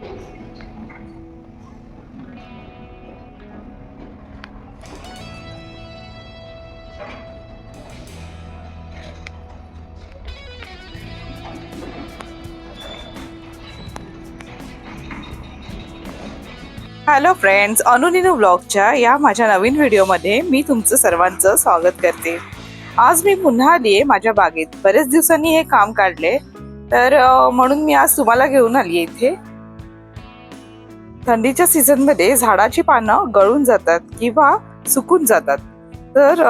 Hello friends अनुनिनू ब्लॉगच्या या माझ्या नवीन व्हिडिओमध्ये मी तुमचं सर्वांचं स्वागत करते. आज मी पुन्हा आली आहे माझ्या बागेत. बरेच दिवसांनी हे काम काढले. तर म्हणून मी आज तुम्हाला घेऊन आली आहे इथे. थंडीच्या सीझनमध्ये झाडाची पानं गळून जातात किंवा सुकून जातात. तर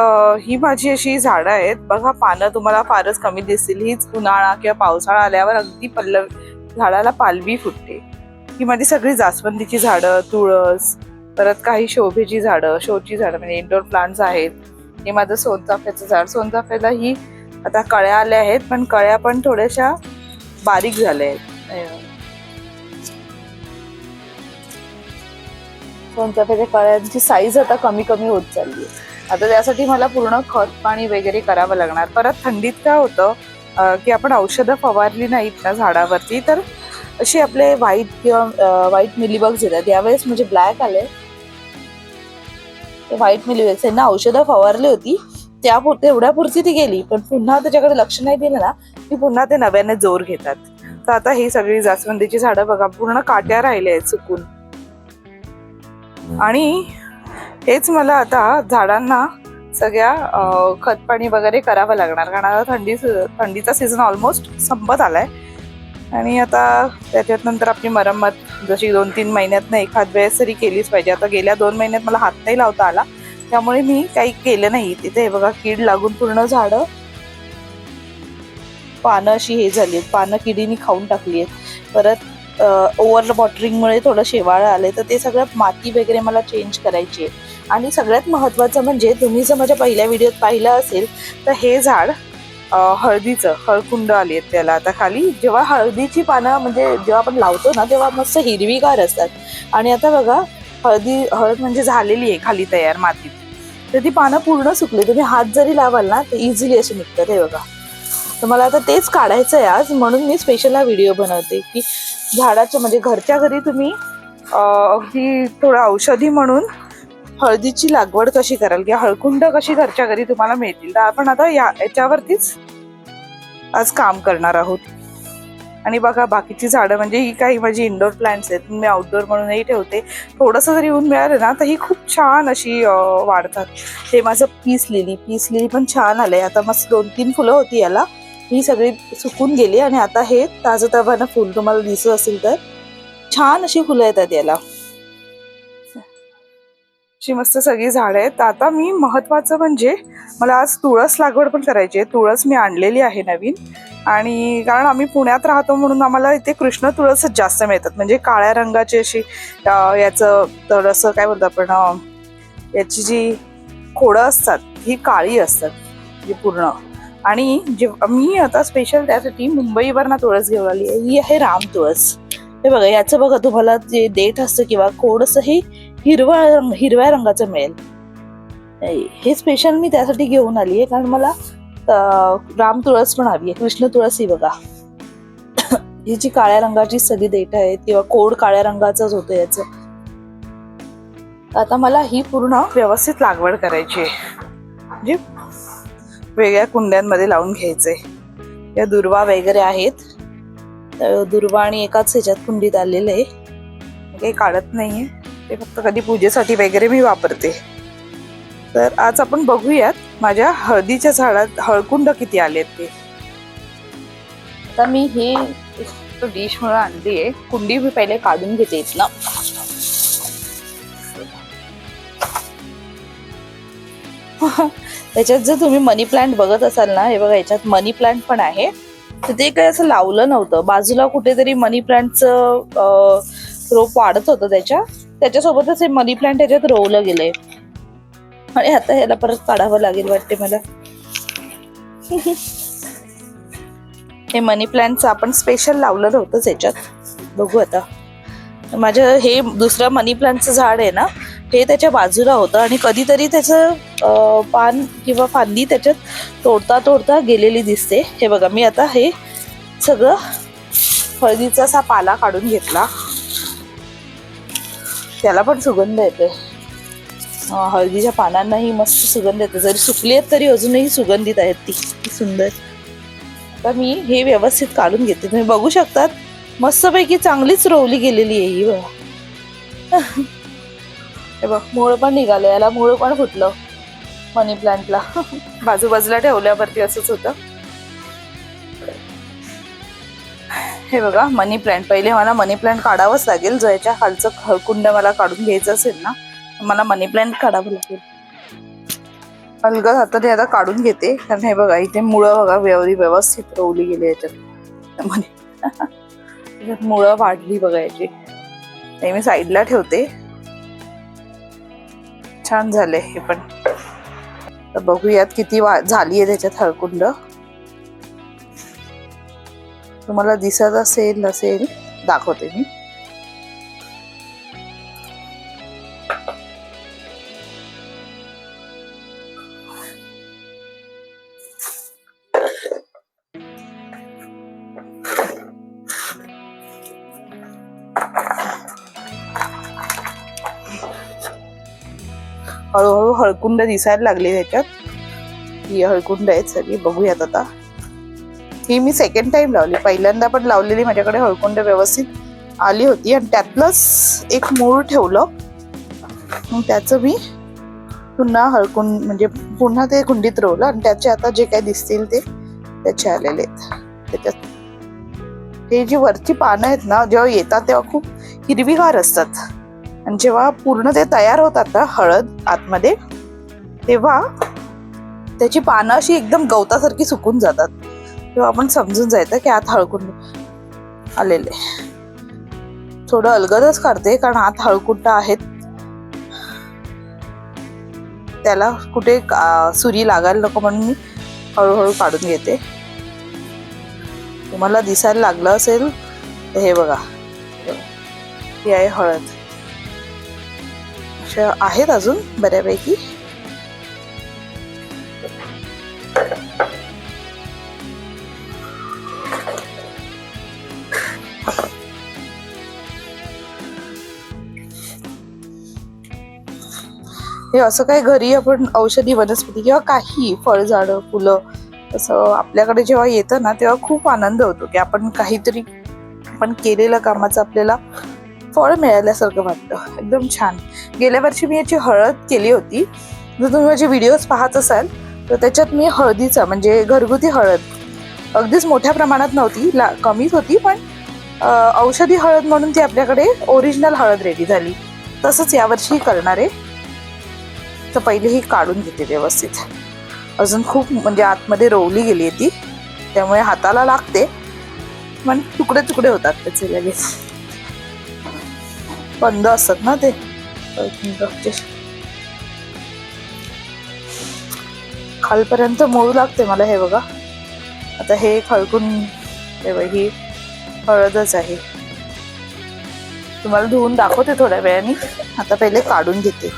ही माझी अशी झाडं आहेत. बघा पानं तुम्हाला फारच कमी दिसतील. हीच उन्हाळा किंवा पावसाळा आल्यावर अगदी पल्लव झाडाला पालवी फुटते. ही माझी सगळी जास्वंदीची झाडं तुळस परत काही शोभेची झाडं शोची झाडं म्हणजे इनडोर प्लांट्स आहेत. हे माझं सोनचाफ्याचं झाड. सोनचाफ्याला ही आता कळ्या आल्या आहेत पण कळ्या पण थोड्याशा बारीक झाल्या आहेत. कोणत्या सोनचाफ्याच्या कळ्यांची साईज आता कमी कमी होत चालली आहे. आता त्यासाठी मला पूर्ण खत पाणी वगैरे करावं लागणार. परत थंडीत काय होतं की आपण औषधं फवारली नाहीत ना झाडावरती तर असे आपले व्हाईट किंवा व्हाईट मिलीबग्स येतात. यावेळेस म्हणजे ब्लॅक आले ते व्हाईट मिलीबग्स यांना औषधं फवारली होती. त्या तेवढ्या एवढ्यापुरती ती गेली. पण पुन्हा त्याच्याकडे लक्ष नाही दिलं ना की पुन्हा ते नव्याने जोर घेतात. तर आता ही सगळी जास्वंदीची झाडं बघा पूर्ण काट्या राहिल्या आहेत चुकून आणि हेच मला आता झाडांना सगळ्या खतपाणी वगैरे करावं लागणार. कारण आता थंडी थंडीचा सीझन ऑलमोस्ट संपत आलाय. आणि आता त्याच्यात नंतर आपली मरम्मत जशी दोन तीन महिन्यातनं एखाद वेळेस तरी केलीच पाहिजे. आता गेल्या दोन महिन्यात मला हात नाही लावता आला. त्यामुळे मी काही केलं नाही तिथे. हे बघा कीड लागून पूर्ण झाडं. पानं अशी हे झाली आहेत. पानं किडीनी खाऊन टाकली आहेत. परत ओव्हर वॉटरिंगमुळे थोडं शेवाळं आले तर ते सगळं माती वगैरे मला चेंज करायची आहे. आणि सगळ्यात महत्त्वाचं म्हणजे तुम्ही जर माझ्या पहिल्या व्हिडिओत पाहिलं असेल तर हे झाड हळदीचं हळकुंड आली आहेत त्याला. आता खाली जेव्हा हळदीची पानं म्हणजे जेव्हा आपण लावतो ना तेव्हा मस्त हिरवीगार असतात. आणि आता बघा हळदी हळद म्हणजे झालेली आहे खाली तयार मातीत. तर ती पानं पूर्ण सुकली. तुम्ही हात जरी लावाल ना तर इझिली असे निघतात हे बघा. तर मला आता तेच काढायचं आहे आज म्हणून मी स्पेशल हा व्हिडिओ बनवते की झाडाच्या म्हणजे घरच्या घरी तुम्ही अगदी थोडं औषधी म्हणून हळदीची लागवड कशी कराल किंवा हळकुंड कशी घरच्या घरी तुम्हाला मिळतील तर आपण आता या याच्यावरतीच आज काम करणार आहोत. आणि बघा बाकीची झाडं म्हणजे ही काही माझी इंडोर प्लांट्स आहेत मी आउटडोर म्हणूनही ठेवते. थोडंसं जरी ऊन मिळालं ना तर ही खूप छान अशी वाढतात. हे माझं पीस लिली पीस लिली पण छान आलं आहे आता मस्त दोन तीन फुलं होती याला. ही सगळी सुकून गेली आणि आता हे ताजं तवानं फुल तुम्हाला दिसत असेल तर छान अशी फुलं येतात याला. अशी मस्त सगळी झाडं आहेत. आता मी महत्वाचं म्हणजे मला आज तुळस लागवड पण करायची आहे. तुळस मी आणलेली आहे नवीन. आणि कारण आम्ही पुण्यात राहतो म्हणून आम्हाला इथे कृष्ण तुळसच जास्त मिळतात. म्हणजे काळ्या रंगाची अशी याचं थोडंसं काय बोलतो आपण याची जी खोडं असतात ही काळी असतात. ही पूर्ण. आणि जेव्हा मी आता स्पेशल त्यासाठी मुंबईवरनं तुळस घेऊन आली आहे. ही आहे राम तुळस. हे बघा याचं बघा तुम्हाला जे देठ असतं किंवा खोड असं हे हिरवा रंग हिरव्या रंगाचं मिळेल. हे स्पेशल मी त्यासाठी घेऊन आली आहे कारण मला राम तुळस पण हवी आहे. कृष्ण तुळस ही बघा. ही जी काळ्या रंगाची सगळी देठ आहेत किंवा कोड काळ्या रंगाचंच होतं याचं. आता मला ही पूर्ण व्यवस्थित लागवड करायची आहे. म्हणजे वेगळ्या कुंड्यांमध्ये लावून घ्यायचे. या दुर्वा वगैरे आहेत. तर दुर्वा आणि एकाच ह्याच्यात कुंडीत आलेलं आहे. काही काढत नाहीये. ते फक्त कधी पूजेसाठी वगैरे मी वापरते. तर आज आपण बघूयात माझ्या हळदीच्या झाडात हळकुंड किती आलेत ते. आता मी ही डिश म्हणून आणली आहे. कुंडी मी पहिले काढून घेते इथनं. त्याच्यात जर तुम्ही मनी प्लांट बघत असाल ना हे बघा याच्यात मनी प्लांट पण आहे. तर ते काही असं लावलं नव्हतं. बाजूला कुठेतरी मनी प्लांटचं रोप वाढत होतं त्याच्या. त्याच्यासोबतच हे मनी प्लांट त्याच्यात रोवलं गेलंय. आणि आता ह्याला परत काढावं लागेल वाटते मला. हे मनी प्लांटचं आपण स्पेशल लावलं नव्हतंच याच्यात. बघू आता. माझं हे दुसरं मनी प्लांटचं झाड आहे ना हे त्याच्या बाजूला होतं आणि कधीतरी त्याचं पान किंवा फांदी त्याच्यात तोडता तोडता गेलेली दिसते. हे बघा मी आता हे सगळं हळदीचा असा पाला काढून घेतला. त्याला पण सुगंध येते हळदीच्या पानांनाही मस्त सुगंध येते जरी सुकली आहेत तरी अजूनही सुगंधित आहेत ती. सुंदर. तर मी हे व्यवस्थित काढून घेते. तुम्ही बघू शकतात मस्तपैकी चांगलीच रोवली गेलेली आहे ही बघा. हे बघ मूळ पण निघालं याला मूळ पण फुटलं मनी प्लांटला बाजूबाजूला ठेवल्यावरती असंच होतं. हे बघा मनी प्लांट पहिले मला मनी प्लांट काढावंच लागेल. जो याच्या खालचं खळकुंड मला काढून घ्यायचं असेल ना मला मनी प्लांट काढावं लागेल. अलगद ते आता काढून घेते. कारण हे बघा इथे मुळं बघा व्यवधी व्यवस्थित रोवली गेली याच्यात. मनी मुळं वाढली बघा याची. ते मी साईडला ठेवते. छान झाले हे पण. तर बघूयात किती वा झाली आहे त्याच्यात हळकुंड. तुम्हाला दिसत असेल नसेल दाखवते मी. हळूहळू हळकुंड दिसायला लागले त्याच्यात ही हळकुंड आहेत सगळी बघूयात आता. ही मी सेकंड टाइम लावली. पहिल्यांदा पण लावलेली माझ्याकडे हळकुंड व्यवस्थित आली होती आणि त्यातलंच एक मूळ ठेवलं. मग त्याचं मी पुन्हा हळकुंड म्हणजे पुन्हा ते कुंडीत रोवलं आणि त्याचे आता जे काय दिसतील ते त्याचे आलेले आहेत. त्याच्यात हे जी वरची पानं आहेत ना जेव्हा येतात तेव्हा खूप हिरवीगार असतात. आणि जेव्हा पूर्ण ते तयार होतात ना हळद आतमध्ये तेव्हा त्याची पानं अशी एकदम गवतासारखी सुकून जातात. तेव्हा आपण समजून जायचं की आत हळकुंड आलेले. थोडं अलगदच काढते कारण आत हळकुंड आहेत. त्याला कुठे सुरी लागायला नको म्हणून मी हळूहळू काढून घेते. तुम्हाला दिसायला लागलं असेल हे बघा. हे आहे हळद. अशा आहेत अजून बऱ्यापैकी. हे असं काही घरी आपण औषधी वनस्पती किंवा काही फळझाडं फुलं असं आपल्याकडे जेव्हा येतं ना तेव्हा खूप आनंद होतो की आपण काहीतरी आपण केलेलं कामाचं आपल्याला फळ मिळाल्यासारखं वाटतं. एकदम छान. गेल्या वर्षी मी याची हळद केली होती. जर तुम्ही माझे व्हिडिओज पाहत असाल तर त्याच्यात मी हळदीचा म्हणजे घरगुती हळद. अगदीच मोठ्या प्रमाणात नव्हती ला कमीच होती पण औषधी हळद म्हणून ती आपल्याकडे ओरिजिनल हळद रेडी झाली. तसंच यावर्षी करणार. आहे तर पहिले ही काढून घेते व्यवस्थित. अजून खूप म्हणजे आतमध्ये रोवली गेली आहे ती. त्यामुळे हाताला लागते. पण तुकडे तुकडे होतात त्याचे लगेच. बंद असतात ना ते. खालपर्यंत मोळू लागते मला हे बघा. आता हे खळकून ही हळदच आहे. तुम्हाला धुवून दाखवते थोड्या वेळाने. आता पहिले काढून घेते.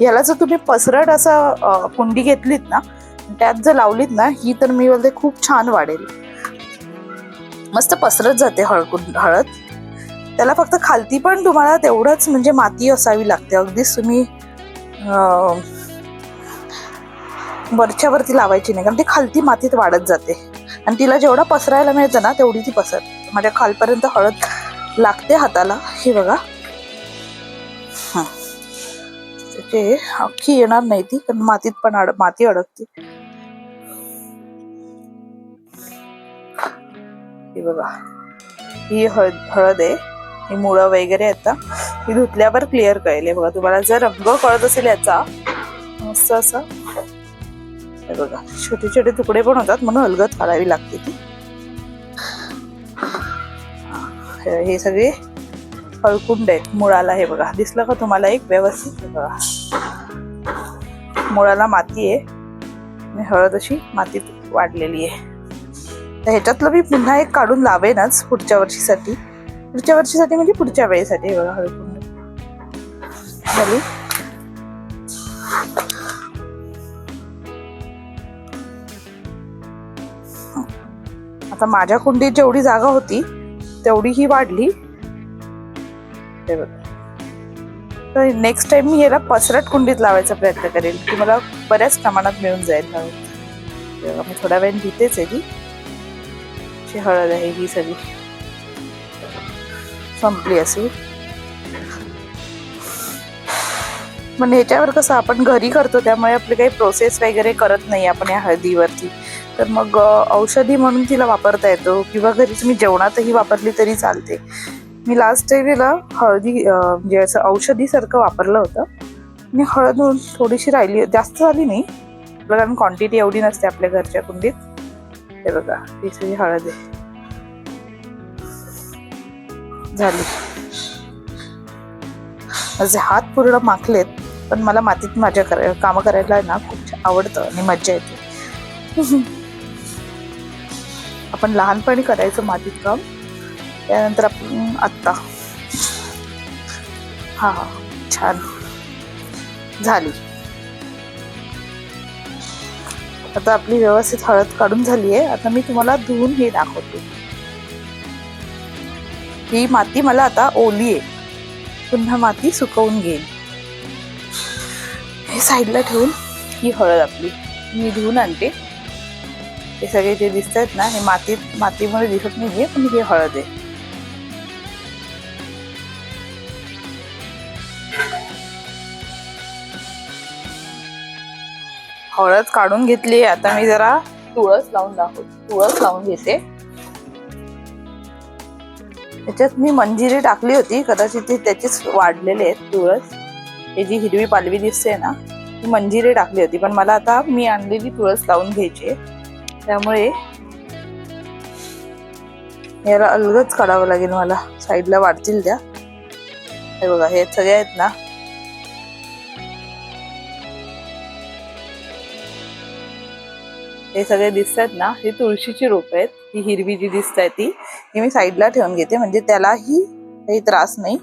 याला जर तुम्ही पसरट असा कुंडी घेतलीत ना त्यात जर लावलीत ना ही तर मी बोलते खूप छान वाढेल. मस्त पसरत जाते हळकून हळद. त्याला फक्त खालती पण तुम्हाला तेवढंच म्हणजे माती असावी लागते. अगदीच तुम्ही वरच्यावरती लावायची नाही कारण ती खालती मातीत वाढत जाते. आणि तिला जेवढा पसरायला मिळतं ना तेवढी ती पसर माझ्या खालपर्यंत हळद लागते हाताला. हे बघा. हां. त्याचे अख्खी येणार नाही ती कारण मातीत पण अड माती अडकते. हे बघा. ही हळद हळद आहे. ही मुळं वगैरे आहेत. ना ही धुतल्यावर क्लिअर कळेल. हे बघा तुम्हाला जर रंग कळत असेल याचा मस्त असं. हे बघा छोटे छोटे तुकडे पण होतात म्हणून हलगत काढावी लागते ती. हे सगळे हळकुंड आहेत. मुळाला हे बघा. दिसलं का तुम्हाला एक व्यवस्थित बघा. मुळाला माती आहे. आणि हळद अशी मातीत वाढलेली आहे. तर ह्याच्यातलं मी पुन्हा एक काढून लावेनच पुढच्या वर्षीसाठी. पुढच्या वर्षीसाठी म्हणजे पुढच्या वेळेसाठी हे बघा हळकुंड. झाली? आता माझ्या कुंडीत जेवढी जागा होती तेवढी ही वाढली. हे बघा. तर नेक्स्ट टाइम मी याला पसरट कुंडीत लावायचा प्रयत्न करेल की मला बऱ्याच प्रमाणात मिळून जाईल. हळद मी थोड्या वेळ घेतेच आहे ती. हळद आहे ही सगळी. संपली असेल पण ह्याच्यावर कसं आपण घरी करतो त्यामुळे आपली काही प्रोसेस वगैरे करत नाही आपण या हळदीवरती. तर मग औषधी म्हणून तिला वापरता येतो किंवा घरी तुम्ही जेवणातही वापरली तरी चालते. मी लास्ट टाइम हळदी म्हणजे असं औषधीसारखं वापरलं होतं. आणि हळद थोडीशी राहिली जास्त झाली नाही. कारण क्वांटिटी एवढी नसते आपल्या घरच्या कुंडीत. हे बघा ही सगळी हळद आहे. झाली. माझे हात पूर्ण माखलेत पण मला मातीत माझ्या कराय कामं करायला ना खूप आवडतं आणि मज्जा येते. आपण लहानपणी करायचं मातीत काम. त्यानंतर आपण आत्ता. हा हा छान. झाली. आता आपली व्यवस्थित हळद काढून झाली आहे आता मी तुम्हाला धुवून हे दाखवते. ही माती मला आता ओली आहे पुन्हा माती सुकवून घेईन. हे साईडला ठेवून ही हळद आपली मी धुवून आणते. हे सगळे जे दिसत आहेत ना हे मातीत मातीमुळे दिसत नाही आहे पण ही हळद आहे. हळद काढून घेतली आता मी जरा तुळस लावून दाखव तुळस लावून घेते. त्याच्यात मी मंजिरी टाकली होती. कदाचित ते त्याचेच वाढलेले आहेत तुळस. हे जी हिरवी पालवी दिसते ना ती मंजिरी टाकली होती. पण मला आता मी आणलेली तुळस लावून घ्यायची. त्यामुळे याला अलगच काढावं लागेल मला. साईडला वाढतील त्या. हे बघा हे सगळे आहेत ना हे सगळे दिसतात ना हे तुळशीची रोप आहेत. ही हिरवी जी दिसत आहे ती ही मी साईडला ठेवून घेते. म्हणजे त्यालाही काही त्रास नाही.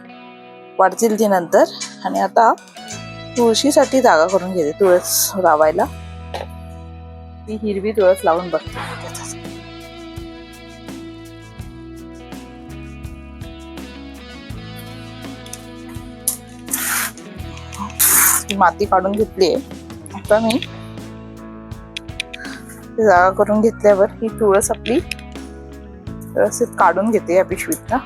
वाढतील ती नंतर. आणि आता तुळशीसाठी जागा करून घेते तुळस लावायला. ती हिरवी तुळस लावून बघते. माती काढून घेतली आहे आता मी जागा करून घेतल्यावर ही तुळस आपली व्यवस्थित काढून घेते या पिशवीत ना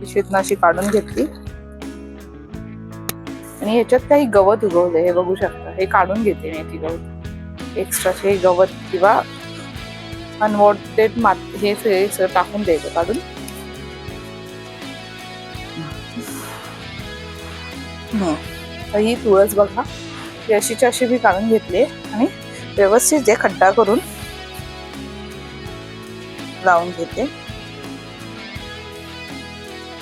पिशवीत अशी काढून घेतली. आणि याच्यात काही गवत उगवलं हे बघू शकता. हे काढून घेते मी ती गवत एक्स्ट्राचे गवत किंवा अनवॉन्टेड मात हे सगळे टाकून द्यायचं काढून. तर ही तुळस बघा. ही अशीची अशी मी काढून घेतली आणि व्यवस्थित जे खड्डा करून लावून घेते.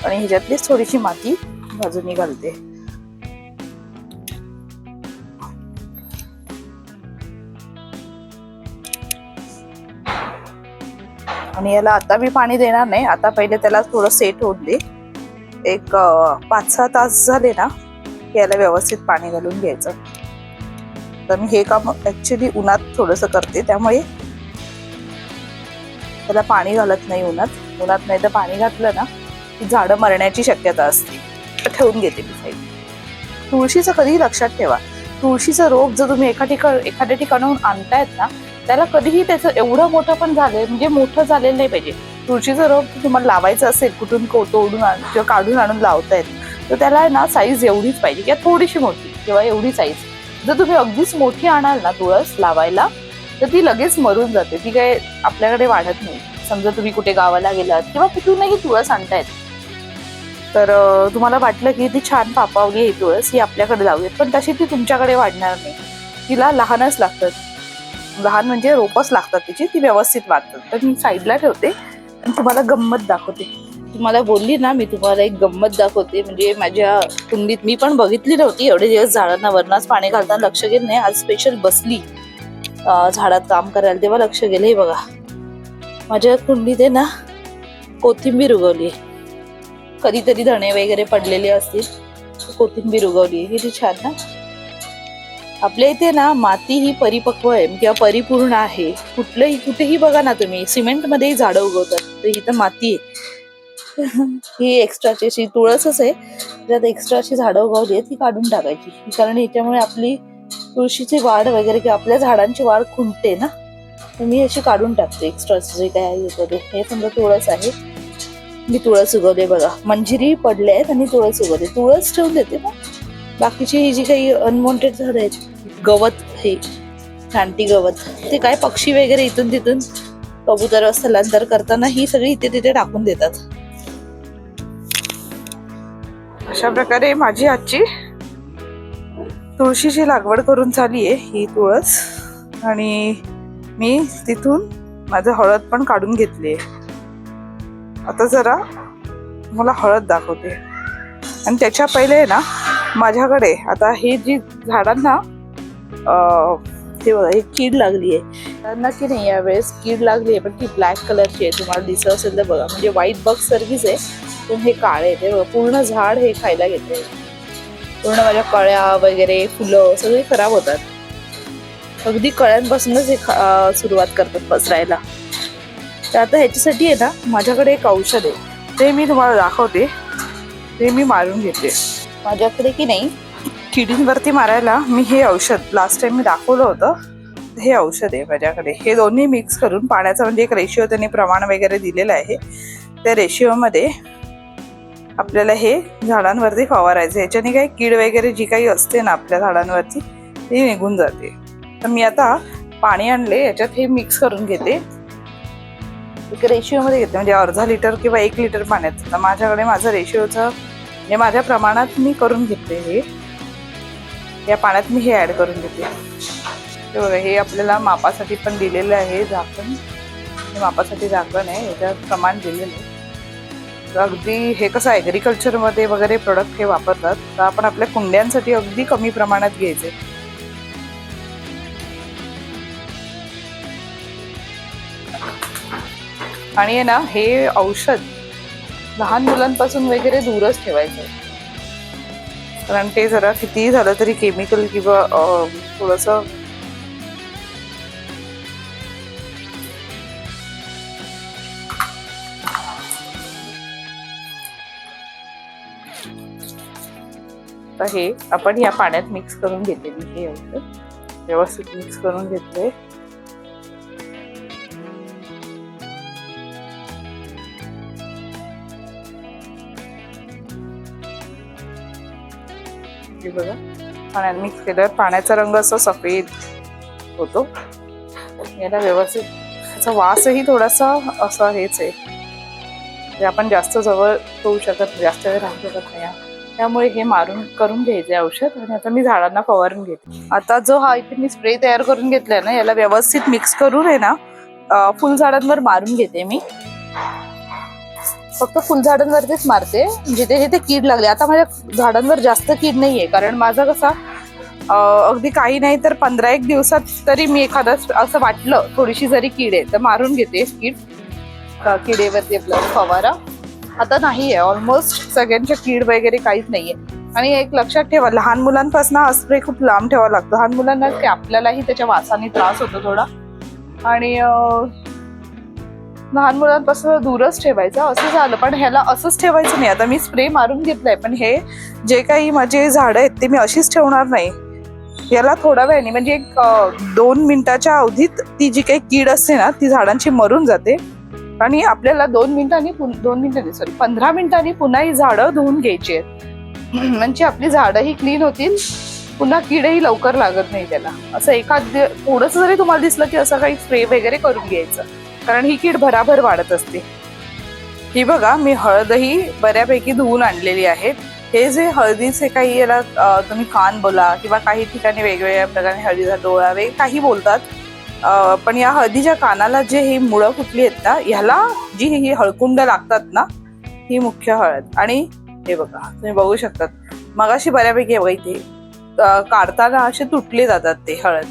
आणि ह्याच्यातलीच थोडीशी माती बाजूनी घालते. आणि याला आता मी पाणी देणार नाही. आता पहिले त्याला थोडं सेट होऊन दे. एक पाच सहा तास झाले ना याला व्यवस्थित पाणी घालून घ्यायचं. तर मी हे काम ॲक्च्युली उन्हात थोडंसं करते. त्यामुळे त्याला पाणी घालत नाही उन्हात. उन्हात नाही तर पाणी घातलं ना की झाडं मरण्याची शक्यता असते. ठेवून घेते मी साईड तुळशीचं कधीही लक्षात ठेवा. तुळशीचं रोप जर तुम्ही एका ठिकाण एखाद्या ठिकाणाहून आणतायत ना त्याला कधीही त्याचं एवढं मोठं पण झालंय म्हणजे मोठं झालेलं नाही पाहिजे. तुळशीचं रोप तुम्हाला लावायचं असेल कुठून तोडून आण किंवा काढून आणून लावतायत तर त्याला आहे ना साईज एवढीच पाहिजे. किंवा थोडीशी मोठी किंवा एवढी साईज जर तुम्ही अगदीच मोठी आणाल ना तुळस लावायला तर ती लगेच मरून जाते. ती काय आपल्याकडे वाढत नाही. समजा तुम्ही कुठे गावाला गेलात किंवा कुठूनही तुळस आणतायत. तर तुम्हाला वाटलं की ती छान पापावली ही तुळस ही आपल्याकडे लावूयात पण तशी ती तुमच्याकडे वाढणार नाही. तिला लहानच लागतात. लहान म्हणजे रोपच लागतात तिची ती व्यवस्थित वाढतात. तर मी साईडला ठेवते आणि तुम्हाला गंमत दाखवते. तुम्हाला बोलली ना मी तुम्हाला एक गंमत दाखवते. म्हणजे माझ्या कुंडीत मी पण बघितली नव्हती. एवढे दिवस झाडांना वरणाच पाणी घालताना लक्ष घेत नाही. आज स्पेशल बसली. झाडात काम करायला तेव्हा लक्ष गेलं. हे बघा. माझ्या कुंडीत आहे ना कोथिंबीर उगवली कधीतरी धणे वगैरे पडलेले असतील कोथिंबीर उगवली किती छान ना आपल्या इथे ना माती ही परिपक्व आहे किंवा परिपूर्ण आहे. कुठलंही कुठेही बघा ना तुम्ही सिमेंटमध्येही झाडं उगवतात तर ही तर माती आहे. ही एक्स्ट्राची अशी तुळसच आहे. ज्यात एक्स्ट्राची झाडं उगवली आहेत ती काढून टाकायची. कारण याच्यामुळे आपली तुळशीची वाढ वगैरे किंवा आपल्या झाडांची वाढ खुंटते ना. तर मी अशी काढून टाकते एक्स्ट्रा जे काय येतं ते. हे समजा तुळस आहे. मी तुळस उगवले बघा. मंजिरी पडले आहेत आणि तुळस उगवले तुळस ठेवून देते ना. बाकीची ही जी काही अनवॉन्टेड झाडं आहेत गवत हे छानटी गवत. ते काय पक्षी वगैरे इथून तिथून कबुतर स्थलांतर करताना ही सगळी इथे तिथे टाकून देतात. अशा प्रकारे माझी आजची तुळशीची लागवड करून झाली आहे ही तुळस. आणि मी तिथून माझं हळद पण काढून घेतली आहे. आता जरा मला हळद दाखवते. आणि त्याच्या पहिले ना माझ्याकडे आता हे जी झाडांना ते बघा ही कीड लागली आहे त्यांना की नाही यावेळेस कीड लागली आहे पण ती ब्लॅक कलरची आहे तुम्हाला दिसत असेल तर बघा म्हणजे व्हाईट बग सर्विस आहे पण हे काळे आहे ते बघा पूर्ण झाड हे खायला घेते पूर्ण माझ्या कळ्या वगैरे फुलं सगळे खराब होतात. अगदी कळ्यांपासूनच हे सुरुवात करतात पसरायला. तर आता ह्याच्यासाठी आहे ना माझ्याकडे एक औषध आहे. ते मी तुम्हाला दाखवते. ते मी मारून घेते. माझ्याकडे की नाही किडींवरती मारायला मी हे औषध लास्ट टाइम मी दाखवलं होतं हे औषध आहे माझ्याकडे. हे दोन्ही मिक्स करून पाण्याचा म्हणजे एक रेशिओ त्यांनी प्रमाण वगैरे दिलेलं आहे. त्या रेशिओमध्ये आपल्याला हे झाडांवरती फवारायचं ह्याच्याने काही कीड वगैरे जी काही असते ना आपल्या झाडांवरती ती निघून जाते. तर मी आता पाणी आणले याच्यात हे मिक्स करून घेते. एक रेशिओमध्ये घेते म्हणजे अर्धा लिटर किंवा एक लिटर पाण्यात. तर माझ्याकडे माझं रेशिओचं म्हणजे माझ्या प्रमाणात मी करून घेते हे. या पाण्यात मी हे ॲड करून घेते हे बघा हे आपल्याला मापासाठी पण दिलेलं आहे झाकण. हे मापासाठी झाकण आहे याच्यात प्रमाण दिलेलं आहे. तर अगदी हे कसं ॲग्रिकल्चरमध्ये वगैरे प्रोडक्ट हे वापरतात तर आपण आपल्या कुंड्यांसाठी अगदी कमी प्रमाणात घ्यायचे. आणि आहे ना हे औषध लहान मुलांपासून वगैरे दूरच ठेवायचं कारण ते जरा कितीही झालं तरी केमिकल किंवा थोडंसं हे आपण या पाण्यात मिक्स करून घेते मी हे व्यवस्थित मिक्स करून घेतले हे बघा. पाण्यात मिक्स केल्यावर पाण्याचा रंग असा सफेद होतो. याला व्यवस्थित त्याचा वासही थोडासा असा हेच आहे. म्हणजे आपण जास्त जवळ होऊ शकत जास्त वेळ राहू शकत नाही. त्यामुळे हे मारून करून घ्यायचे औषध आणि आता मी झाडांना फवारून घेते. आता जो हा इथे मी स्प्रे तयार करून घेतलाय ना याला व्यवस्थित मिक्स करून आहे ना फुलझाडांवर मारून घेते मी. फक्त फुलझाडांवरतीच मारते. म्हणजे जिथे जिथे कीड लागली. आता माझ्या झाडांवर जास्त कीड नाहीये. कारण माझा कसा अगदी काही नाही तर पंधरा एक दिवसात तरी मी एखादा असं वाटलं थोडीशी जरी कीड आहे तर मारून घेते कीड. किडेवरती आपला फवारा. आता नाही आहे ऑलमोस्ट सगळ्यांच्या कीड वगैरे काहीच नाहीये. आणि एक लक्षात ठेवा लहान मुलांपासून हा स्प्रे खूप लांब ठेवावा लागतो. लहान मुलांना की आपल्यालाही त्याच्या वासाने त्रास होतो थोडा. आणि लहान मुलांपासून दूरच ठेवायचं असं झालं. पण ह्याला असंच ठेवायचं नाही. आता मी स्प्रे मारून घेतलाय पण हे जे काही माझे झाडं आहेत ते मी अशीच ठेवणार नाही. याला थोडा वेळाने म्हणजे एक दोन मिनिटाच्या अवधीत ती जी काही कीड असते ना ती झाडांची मरून जाते. आणि आपल्याला दोन मिनिटांनी दोन मिनिटांनी सॉरी पंधरा मिनिटांनी पुन्हा ही झाडं धुवून घ्यायची आहेत. म्हणजे आपली झाडंही क्लीन होतील पुन्हा किडही लवकर लागत नाही त्याला. असं एखाद थोडंसं जरी तुम्हाला दिसलं की असं काही स्प्रे वगैरे करून घ्यायचं. कारण ही कीड भराभर वाढत असते. ही बघा मी हळदही बऱ्यापैकी धुवून आणलेली आहे हे जे हळदीचे काही याला तुम्ही कान बोला किंवा काही ठिकाणी वेगवेगळ्या प्रकारे हळदीचा डोळा वेग काही बोलतात. पण या हळदीच्या कानाला जे ही मुळं फुटली आहेत ना ह्याला जी ही हळकुंड लागतात ना ही मुख्य हळद. आणि हे बघा तुम्ही बघू शकतात. मगाशी बऱ्यापैकी बघा इथे काढताना असे तुटले जातात ते हळद.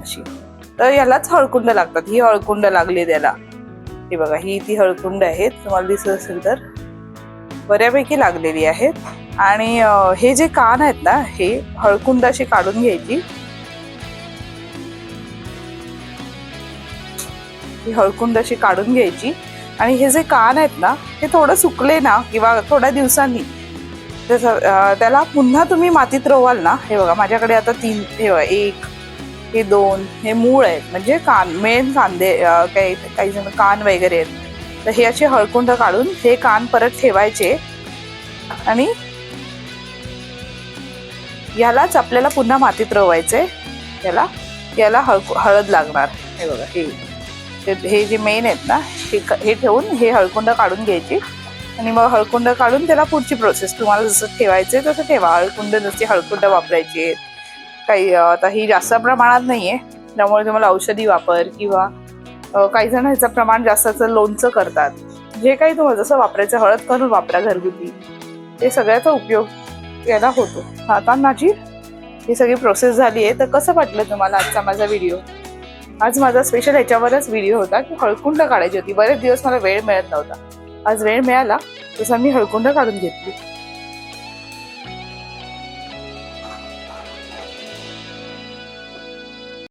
अशी. तर यालाच हळकुंड लागतात. ही हळकुंड लागली त्याला. हे बघा ही ती हळकुंड आहेत तुम्हाला दिसत असेल तर बऱ्यापैकी लागलेली आहेत. आणि हे जे कान आहेत ना हे हळकुंड अशी काढून घ्यायची. ही हळकुंड अशी काढून घ्यायची. आणि हे जे कान आहेत ना हे थोडं सुकले ना किंवा थोड्या दिवसांनी त्याला पुन्हा तुम्ही मातीत रोवाल ना हे बघा माझ्याकडे आता तीन हे बघा एक हे दोन हे मूळ आहेत. म्हणजे कान मेन कांदे काही काही जण कान वगैरे आहेत. तर हे असे हळकुंड काढून हे कान परत ठेवायचे आणि यालाच आपल्याला पुन्हा मातीत रोवायचे याला याला हळ हळद लागणार. हे बघा हे. हे- हे जे मेन आहेत ना हे क- हे ठेवून हे हळकुंड काढून घ्यायची आणि मग हळकुंड काढून त्याला पुढची प्रोसेस तुम्हाला जसं ठेवायचे तसं ठेवा. हळकुंड नुसती हळकुंड वापरायची आहेत. काही आता ही जास्त प्रमाणात नाहीये. त्यामुळे तुम्हाला औषधी वापर किंवा काही जण ह्याचं प्रमाण जास्तचं लोणचं करतात. जे काही तुम्हाला जसं वापरायचं हळद करून वापरा घरगुती. ते सगळ्याचा उपयोग याला होतो. आता माझी ही सगळी प्रोसेस झाली आहे. तर कसं वाटलं तुम्हाला आजचा माझा व्हिडिओ आज माझा स्पेशल ह्याच्यावरच व्हिडिओ होता की हळकुंड काढायची होती. बरेच दिवस मला वेळ मिळत नव्हता. आज वेळ मिळाला तसा मी हळकुंड काढून घेतली.